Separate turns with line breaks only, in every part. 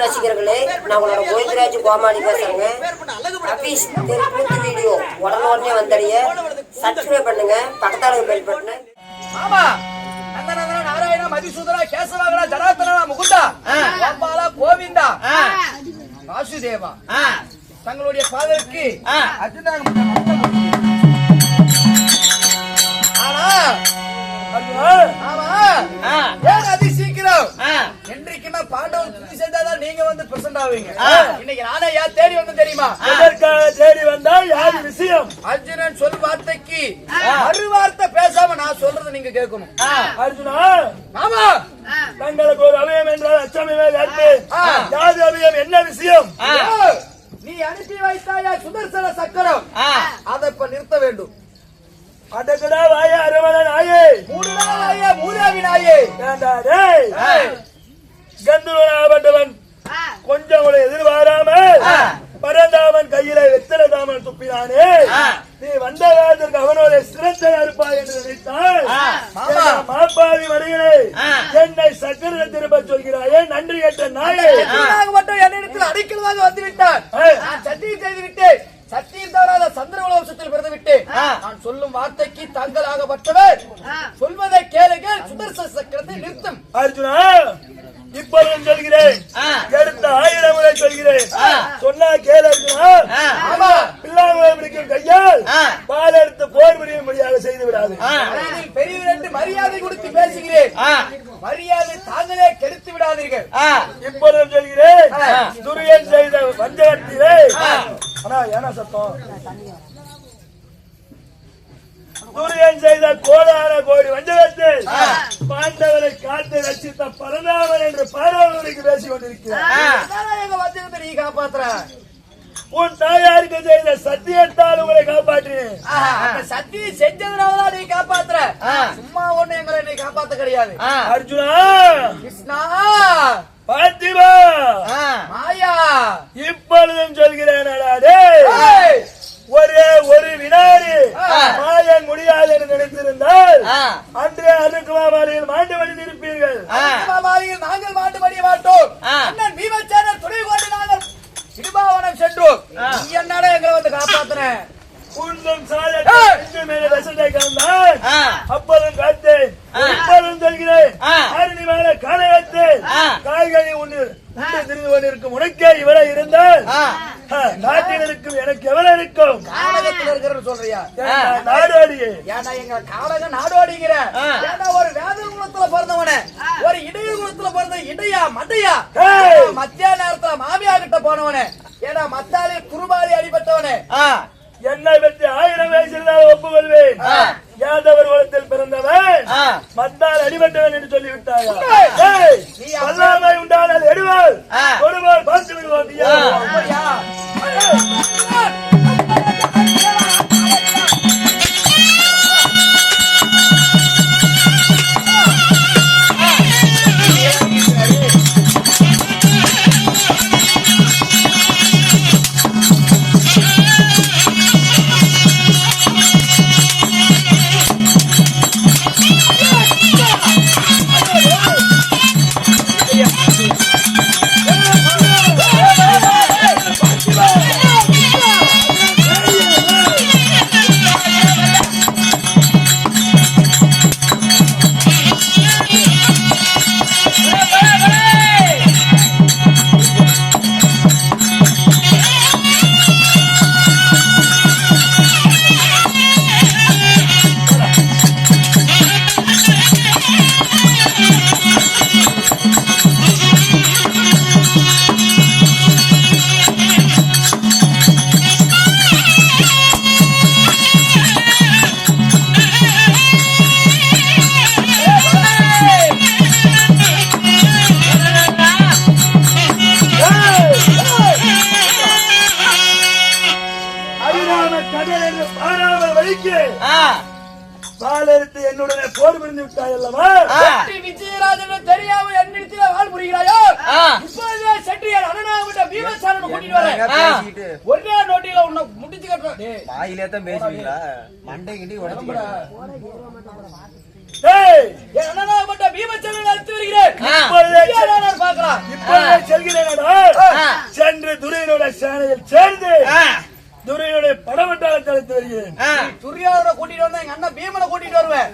ரசிகர்களே நான் உங்களோட கோவிந்தராஜ் கோமாளி பேசுறேங்க. அபீஸ் தெருக்கூத்து வீடியோ. உடனே வந்தடைய. சப்ஸ்கிரைப் பண்ணுங்க. பக்கத்தால பெல் பட்டனை
ஆமா. நந்தநந்தன நாராயண மதிசூதன கேசவாகன ஜனார்த்தன முகுந்தா கோபால கோவிந்தா வாசுதேவா. தங்களுடைய பாதருக்கு அர்ஜுனாக ஆனா ஆமா ஏன் அதி சீக்கிரம் என்றைக்குமே பாண்டவர் துதி செஞ்சாதான் நீங்க வந்து பிரசன்ட் ஆவீங்க. இன்னைக்கு நானே தேடி வந்து தெரியுமா?
எதற்காக தேடி வந்தால் யாரு விஷயம்?
அர்ஜுனன் சொல் வார்த்தைக்கு மறு வார்த்தை பேசாம நான் சொல்றதை நீங்க கேட்கணும்.
அர்ஜுனா
ஆமா
தங்களுக்கு ஒரு அபயம் என்றால் அச்சமே
ஆ.
யாது அபயம்? என்ன விஷயம்?
நீ அனுப்பி வைத்தாயா சுதர்சன சக்கரம்? அதை இப்ப நிறுத்த வேண்டும்.
அடக்கடா வாய அரவண நாயே.
நாள் ஆயே மூதாவி நாயே.
ஏண்டா டேய். கந்தூராபட்டவன் கொஞ்சம் கூட எதிர்பாராமல் பரந்தாமன் கையில வெத்தலை தாமன் துப்பினானே. நீ வந்த காலத்திற்கு அவனோட சிரத்தை அறுப்பாய் என்று நினைத்தால் மாப்பாவி வருகிறே? என்னை சக்கர திரும்ப சொல்கிறாயே நன்றி கேட்ட நாயே.
மட்டும் என்னிடத்தில் அடிக்கிறதாக வந்து விட்டான்
ஏ.
நான் சத்தியம் செய்து விட்டேன் சத்தியம் தவறாத சந்திரகுல வம்சத்தில் பிறந்து விட்டேன் நான் சொல்லும் வார்த்தைக்கு தாங்களாகப்பட்டவர். சொல்வதை கேளுங்கள் சுதர்சன சக்கரத்தை நிறுத்தும்.
அர்ஜுனா இப்பொழுதும் சொல்கிறேன். எடுத்த ஆயிரம் முறை சொல்கிறேன். சொன்னா கேளு அர்ஜுனா.
ஆமா.
பிள்ளாங்களை பிடிக்கும் கையால் பால் எடுத்து போர் புரிய முடியாது செய்து விடாது.
பெரியவர் என்று மரியாதை கொடுத்து பேசுகிறேன். மரியாதை தாங்களே கெடுத்து விடாதீர்கள்.
இப்பொழுதும் சொல்கிறேன். துரியன் செய்த வஞ்சகத்திலே அண்ணா ஏன்னா சத்தம்? துரியன் செய்த கோடான கோடி வஞ்சகத்தில் பாண்டவரை காத்து ரசித்த பரந்தாமன் என்று பாரவர்களுக்கு பேசிக் கொண்டிருக்கிறார்.
அதான் எங்க வஞ்சகத்தை நீ காப்பாத்துற
உன் தாயாருக்கு செய்த சத்தியத்தால் உங்களை காப்பாற்றினேன்.
அந்த சத்தியம் செஞ்சதுனாலதான் நீ காப்பாத்துற. சும்மா ஒண்ணு எங்களை நீ காப்பாத்த கிடையாது.
அர்ஜுனா!
கிருஷ்ணா!
பார்த்திபா
மாயா!
இப்பொழுதும் சொல்கிறேன் ஒரே ஒரு வினாடி. மாயன் முடியாது என்று நினைத்திருந்தால் அன்றே அருக்குமாரியில் மாண்டு வழிந்திருப்பீர்கள்
மாமாரியில் நாங்கள் மாட்டு மடிய மாட்டோம் அண்ணன் பீமச்சேனர் துணை கொண்டு நாங்கள் சிறுபாவனம் சென்றோம். நீ என்னடா எங்களை வந்து காப்பாத்துன?
குன்றும்
ஏய்.
சாலை மேல ரசத்தை கலந்தால் அப்போதும் காத்தேன் இப்போதும் சொல்கிறேன் ஆரணி மேல காலை வைத்தேன் காய்கறி ஒன்று உண்டு திரிந்து கொண்டிருக்கும் உனக்கே இவரை இருந்தால் ஆ, நாட்டில் இருக்கும் எனக்கு எவ்வளவு இருக்கும்
காடகத்துல இருக்கிறன்னு சொல்றியா
நான் நாடாடியே
காடக நாடோடிங்கிற ஒரு வேத குலத்துல பிறந்தவன? ஒரு இடைய குலத்துல பிறந்த இடையா மட்டையா. மத்திய நேரத்துல மாமியா கிட்ட போனவனே? ஏடா மத்தாலே குருபாலி அடிபட்டவனே?
என்னை பற்றி ஆயிரம் வயசில் ஒப்புக்கொள்வேன். யாதவர் குலத்தில் பிறந்தவன் மத்தால் அடிபட்டவன் என்று சொல்லிவிட்டாயா? ஏய், வல்லாமை உண்டானால் எடுவாள். கொடுவாள் பார்த்து விடுவோம்
கூட்டிட்டு வரேன் ஒரே நோட்டில உன்னை முடிச்சு டேய்,
வாயிலே தான் பேசுவீங்களா? மண்டை கிண்டி உடச்சு.
சென்று துரையனுடைய சேனையில் சேர்ந்து துரையனுடைய படவட்டாளத்தை அழைத்து வருகிறேன்.
துரியாதரை கூட்டிட்டு வந்தா எங்க அண்ணன் பீமனை கூட்டிட்டு வருவேன்.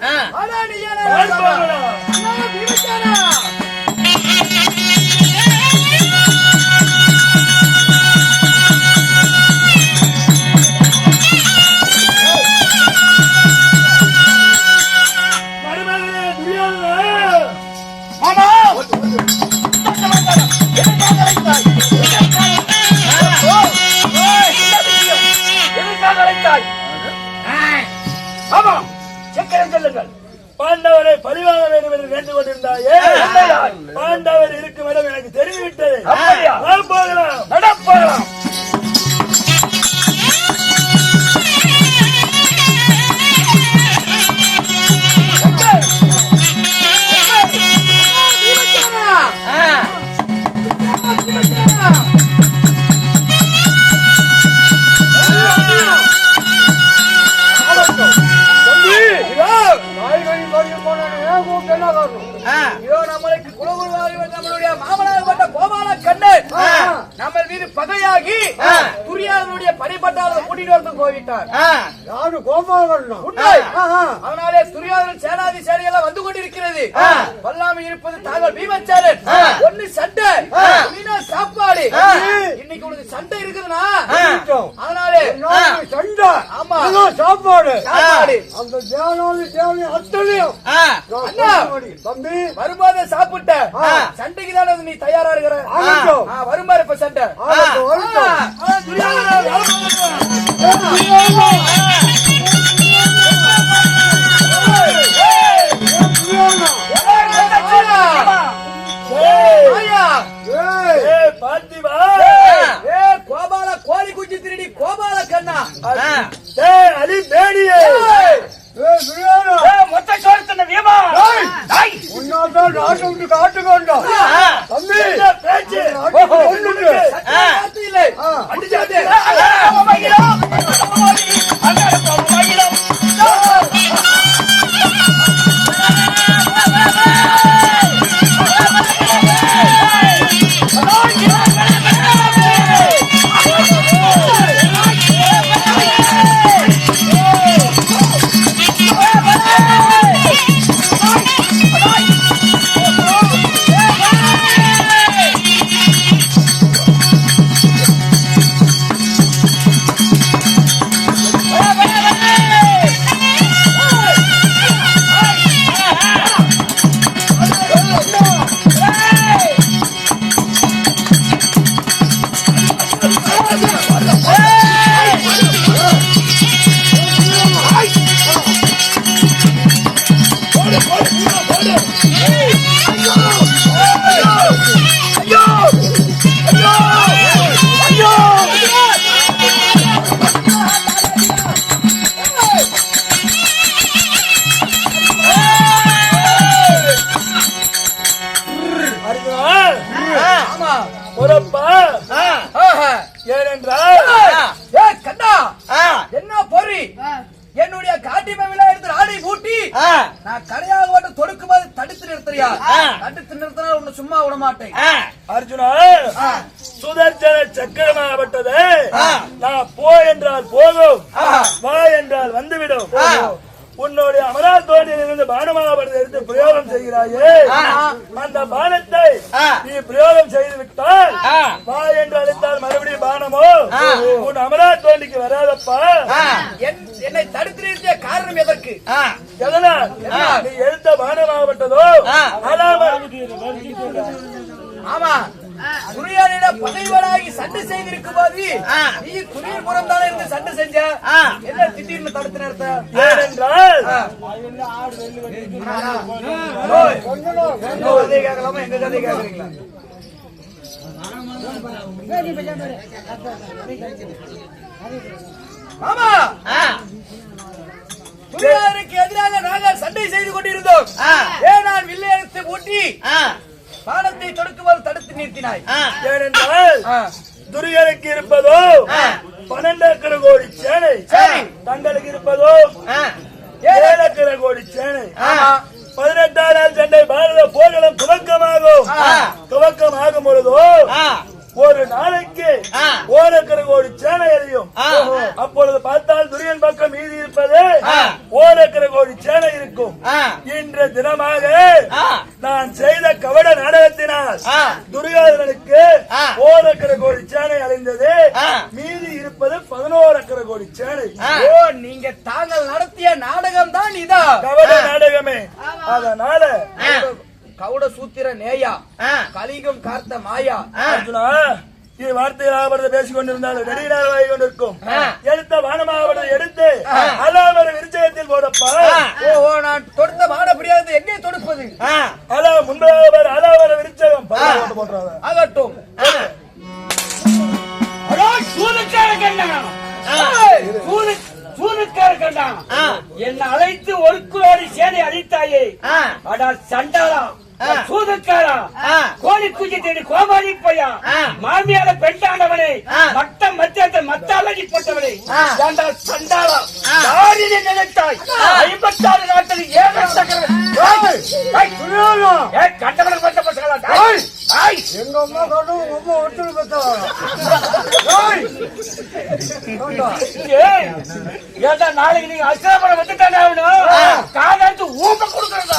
அதனாலே துரியாதன் சேனாதி சேனையெல்லாம் வந்து கொண்டிருக்கிறது. வல்லாமை இருப்பது தாங்கள் பீமச்சாரன். ஒண்ணு சண்டை. சாப்பாடு. இன்னைக்கு உனக்கு சண்டை இருக்குதுன்னா அதனாலே
சண்டை.
ஆமா.
சாப்பாடு.
சாப்பாடு.
அந்த தேவனாலி தேவனி அத்தனையும். தம்பி.
வரும்போது சாப்பிட்ட சண்டைக்கு தானே நீ தயாரா இருக்கிற? வரும்பாரு இப்ப சண்டை. துரியோதனா,
தம்பி,
என்ன பேச்சு?
நாட்டை
ஏனென்றால்
ஏ கண்ணா. என்ன பொறி? என்னுடைய காட்டி மேல எடுத்து ஆடை பூட்டி நான் கடையாக மட்டும் தொடுக்கும் போது தடுத்து நிறுத்துறியா? தடுத்து நிறுத்தினா உன்னை சும்மா விட மாட்டேன்.
அர்ஜுனா சுதர்சன சக்கரமாகப்பட்டது. நான் போ என்றால் போகும் வா என்றால் வந்துவிடும். உன்னுடைய அமராத்தோட்டில் இருந்து பானமாகப்பட்டதை எடுத்து பிரயோகம் செய்கிறாயே. அந்த பானத்தை நீ பிரயோகம் செய்து விட்டால் வா என்று அழைத்தால் மறுபடியும் பானமோ? உன் அமராத்தோண்டிக்கு வராதப்பா.
என்- என்னை தடுத்து நிறுத்திய காரணம் எதற்கு?
எதனால்? நீ எடுத்த பானமாகப்பட்டதோ
ஆமா. துரியானிட பகைவனாகி சண்டை செய்திருக்கும் போது நீ துரியன் புறம் தானே இருந்து சண்டை செஞ்ச? என்ன திடீர்னு தடுத்து நிறுத்த? கேட்கலாமா? எங்க கேட்கறீங்களா? ஆமா துரியானுக்கு எதிராக நாங்கள் சண்டை செய்து கொண்டிருந்தோம். ஏன் நான் வில்லையத்தை ஊட்டி பாடத்தை தொடுக்கும்போது தடுத்து நிறுத்தினாய்.
ஏனென்றால். துரியனுக்கு இருப்பதோ பன்னெண்டக்கர கோடி சேனை. தங்களுக்கு இருப்பதோ
ஏழு
கோடி சேனை. பதினெட்டாம் நாள் சண்டை பாரத போர்களும் துவக்கமாகும். துவக்கமாகும் பொழுதோ ஒரு நாளைக்கு ஓரக்கரை கோடி சேனை எறியும் அப்பொழுது பார்த்தால் துரியன் பக்கம் மீதி இருப்பது ஓரக்கரை கோடி சேனை இருக்கும். இன்று தினமாக நான் செய்த கவட நாடகத்தினால் துரியோதனனுக்கு ஓரக்கரை கோடி சேனை அழிந்தது மீதி இருப்பது பதினோரக்கரை கோடி சேனை
ஓ நீங்க தாங்கள் நடத்திய நாடகம் தான் இதா?
கவட நாடகமே. அதனால
கவுட சூத்திர நேயா கலிகம் கார்த்த மாயா.
அர்ஜுனா இது வார்த்தைகளாக பேசிக் கொண்டிருந்தால் நெடுநாள் வாங்கி கொண்டிருக்கும் எடுத்த வானமாவதை எடுத்து அலாவர விருச்சயத்தில் போடப்பா.
ஓஹோ நான் தொடுத்த பிரியாத எங்கே தொடுப்பது?
அலா முன்பவர் அலாவர விருச்சகம்.
ஆகட்டும்.
கண்ணா. என்னை அழைத்து ஒரு குரோடி சேனை அழித்தாயே அடா சண்டாளா சூதுக்காரா கோழி குஞ்சு தேடி கோமாளி பையா. மாமியார பெண்டாண்டவனே மட்ட மத்தியத்தை மத்தாளி போட்டவனே. ஏண்டா சண்டாளா? யாரினை நினைத்தாய்? ஐம்பத்தாறு நாட்டில் ஏழு சக்கரம் கண்டவனுக்கு வந்த பசங்களா.
எங்க அம்மா கண்டு உங்க அம்மா பெற்றவாங்க
ஏய், ஏண்டா நாளைக்கு நீங்க அஸ்திராபுரம் வந்துட்டானே ஆகணும் காதாத்து ஊம்ப கொடுக்கறதா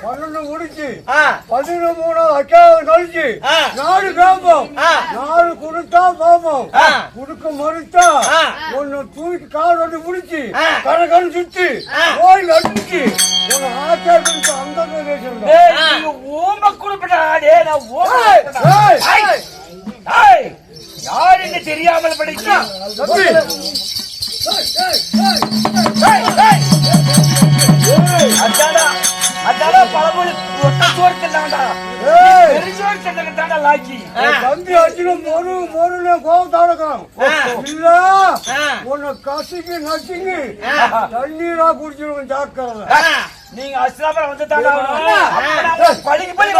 பன்னெண்டு முடிச்சு பதினொன்று மூணு அக்காவது கழிச்சு நாலு காப்போம் நாலு கொடுத்தா பாப்போம் கொடுக்க மறுத்தா ஒன்னு தூக்கி கால் வந்து முடிச்சு கரை கண் சுத்தி கோயில் அடிச்சு உங்க ஆச்சாரத்துக்கு அந்த
ஊம்ப கொடுப்படா, டேய், நான் டேய், யாருன்னு தெரியாமல் அதாடா பழமொழி சோறு தின்னாண்டா பெருசோறு தின்னதாண்டா லாக்கி.
தம்பி அடிச்சும் மொறு மொறுல கோபம் தாடக்கலாம் இல்ல உன்னை கசிக்கு நசுங்கி தண்ணீரா குடிச்சிருவேன் ஜாக்கிரதை.
நீங்க அஸ்லாபுரம் வந்து பழிக்கு பழி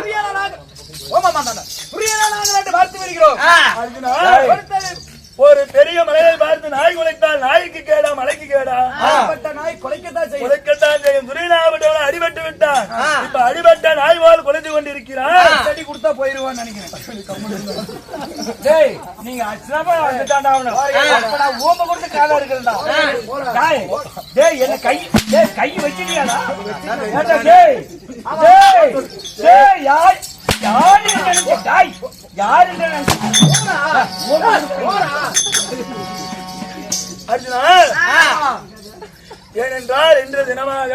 புரியல நாங்க ஓமா மாந்தாண்டா புரியல நாங்க ரெண்டு பார்த்து வருகிறோம்
ஒரு பெரிய மலையை பார்த்து நாய் குலைத்தால் நாய்க்கு கேடா மலைக்கு கேடா?
நாய் கொலைக்கத்தான் செய்யும்.
குலைக்கத்தான் செய்யும். துரிநாபட்டவன் அடிபட்டு விட்டான். இப்ப அடிபட்ட நாய் போல் குலைந்து கொண்டிருக்கிறான்
செடி கொடுத்தா போயிருவான்னு நினைக்கிறேன்.
டேய் நீங்க அஸ்லாபுரம் வந்து தாண்டா அப்ப நான் ஊம்ப கொடுத்து காதா இருக்கிறேன்டா டேய் டேய் என்ன கை டேய் கை வச்சிட்டியாடா? டேய் டேய் டேய் யார் யார் நினைச்ச டேய் யார் நினைச்ச
அர்ஜுனா ஏனென்றால் இன்று தினமாக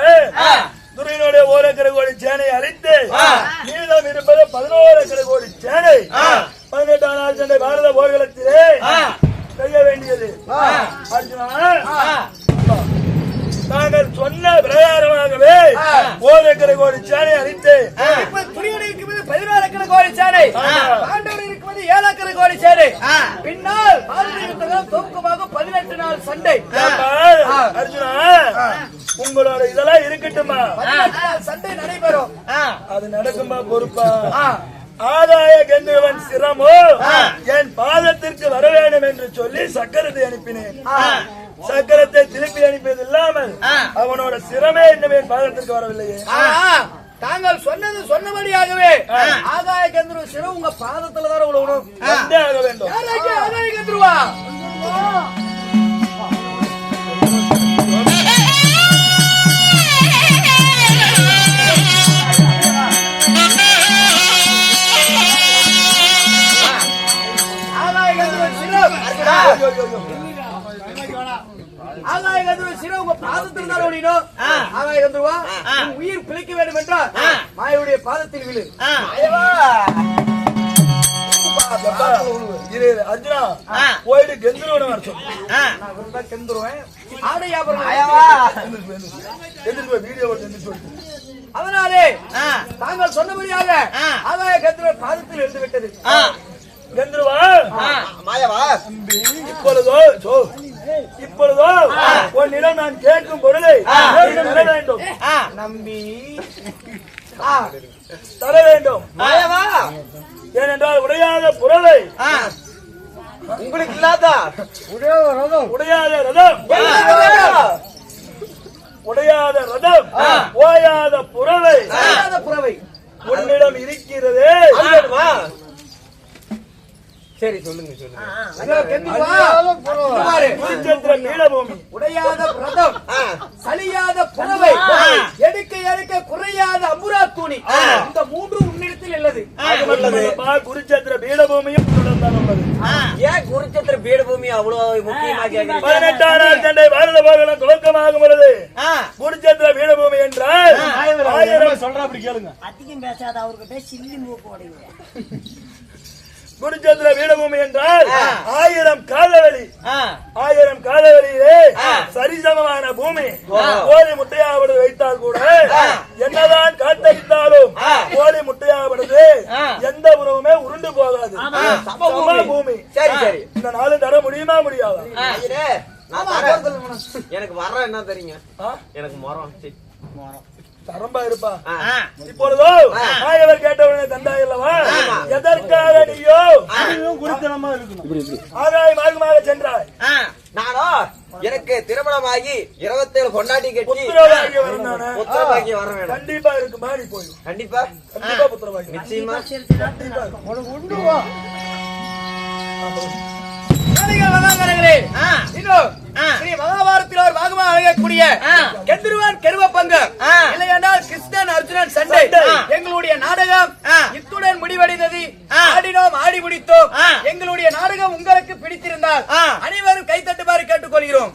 துரியனுடைய ஓரக்கரை கோடி சேனை அழித்து மீதம் இருப்பது பதினோரக்கரை கோடி சேனை. பதினெட்டாம் நாள் சண்டை பாரத போர்க்களத்திலே செய்ய வேண்டியது. அர்ஜுனா நாங்கள் சொன்ன பிரகாரமாகவே ஓரக்கரை கோடி சேனை அழித்து
இப்ப துணியோடு இருக்கும்போது பதினாறு கோடி சேனை. பாண்டவர் இருக்கும்போது ஏழாக்கரை கோடி சேனை. பின்னால் பாரதிய தோக்கமாக பதினெட்டு நாள் சண்டை.
அர்ஜுனா உங்களோட இதெல்லாம் இருக்கட்டுமா
சண்டை நடைபெறும்.
அது நடக்குமா பொறுப்பா? ஆதாய கந்தவன் சிரமோ என் பாதத்திற்கு வர வேண்டும் என்று சொல்லி சக்கரத்தை அனுப்பினேன். சக்கரத்தை திருப்பி அனுப்பியது இல்லாமல் அவனோட சிரமே இன்னும் என் பாதத்திற்கு வரவில்லையே.
தாங்கள் சொன்னது சொன்னபடியாகவே ஆதாய கந்திர சிரம் உங்க பாதத்துல தான்
வந்தே ஆக வேண்டும்.
யாராக்கு ஆதாய கந்திருவா ஆதாய கந்திர சிரம் ஆகாய கந்தர்வ சிரம் உங்க பாதத்தில் தான் ஓடினோம். ஆகாய கந்தர்வா உன் உயிர் பிழைக்க வேண்டும் என்றால் மாயுடைய பாதத்தில் விழு.
அர்ஜுனா போயிட்டு கெந்துருவன வர சொல்லு.
கெந்துருவேன். ஆடை வியாபாரம்
வீடியோ
அதனாலே தாங்கள் சொன்னபடியாக ஆகாய கந்தர்வ பாதத்தில் இருந்து விட்டது.
கெந்துருவா! இப்பொழுதோ சோ. இப்பொழுதோ நான் கேட்கும் பொருளை நீ தர வேண்டும்.
நம்பி.
தர வேண்டும். ஏனென்றால் உடையாத புறவை
உங்களுக்கு இல்லாதா?
உடைய ரதம்.
உடையாத ரதம். உடையாத ரதம். ஓயாத புறவை.
புறவை.
உன்னிடம் இருக்கிறது?
சரி சொல்லுங்க சொல்லுங்க. ஐயோ, கெந்தி வா. இங்க பாரு.
குருச்சந்திர பீடபூமி
உடையாத பிரதம். சலியாத புறவை. எடுக்க எடுக்க குறையாத அம்புரா தூணி. இந்த மூன்று உன்னிடத்தில்
மட்டுமல்லப்பா, குருச்சந்திர பீடபூமியும்
ஏன் குருச்சத்திர பீடபூமி அவ்வளவு முக்கியமா கேக்குறீங்க
பதினெட்டாம் சண்டை பாரத போகலாம் துவக்கமாகும் பொழுது குருச்சந்திர பீடபூமி என்றால் ஆயிரம்
சொல்ற அப்படி கேளுங்க.
அதிகம் பேசாத அவர்கிட்ட சில்லி மூக்கு உடையுங்க
குருச்சந்திர பீடபூமி என்றால் ஆயிரம் காலவெளி. ஆயிரம் காலவெளியிலே சரிசமமான பூமி. கோழி முட்டையாவது வைத்தால் கூட என்னதான் காத்தடித்தாலும் கோழி முட்டையாவது எந்த உணவுமே உருண்டு போகாது. பூமி.
சரி சரி.
இந்த நாளும் தர முடியுமா முடியாதா.
எனக்கு மரம் என்ன தெரியுங்க? எனக்கு மரம். சரி.
தரம்பா இருப்பா. இப்பொழுதோ நீயோ
குருத்தனமா இருக்கணும்.
ஆகாய மார்க்கமாக சென்றாய்.
நானோ? எனக்கு திருமணமாகி இருபத்தேழு கொண்டாடி கட்டி
புத்திரவாகிய வரந்தானே
புத்திரமாக்கி வர வேணும்.
கண்டிப்பா இருக்கு மாறி போய்
கண்டிப்பா?
கண்டிப்பா
நிச்சயமா?
உனக்கு உண்டு
மகாபாரத்தில் ஒரு பாகமாக அழகக்கூடிய அர்ஜுனன் எங்களுடைய நாடகம் இத்துடன் முடிவடைந்தது. ஆடினோம் ஆடி முடித்தோம். எங்களுடைய நாடகம் உங்களுக்கு பிடித்திருந்தால் அனைவரும் கைத்தட்டுமாறு கேட்டுக்கொள்கிறோம்.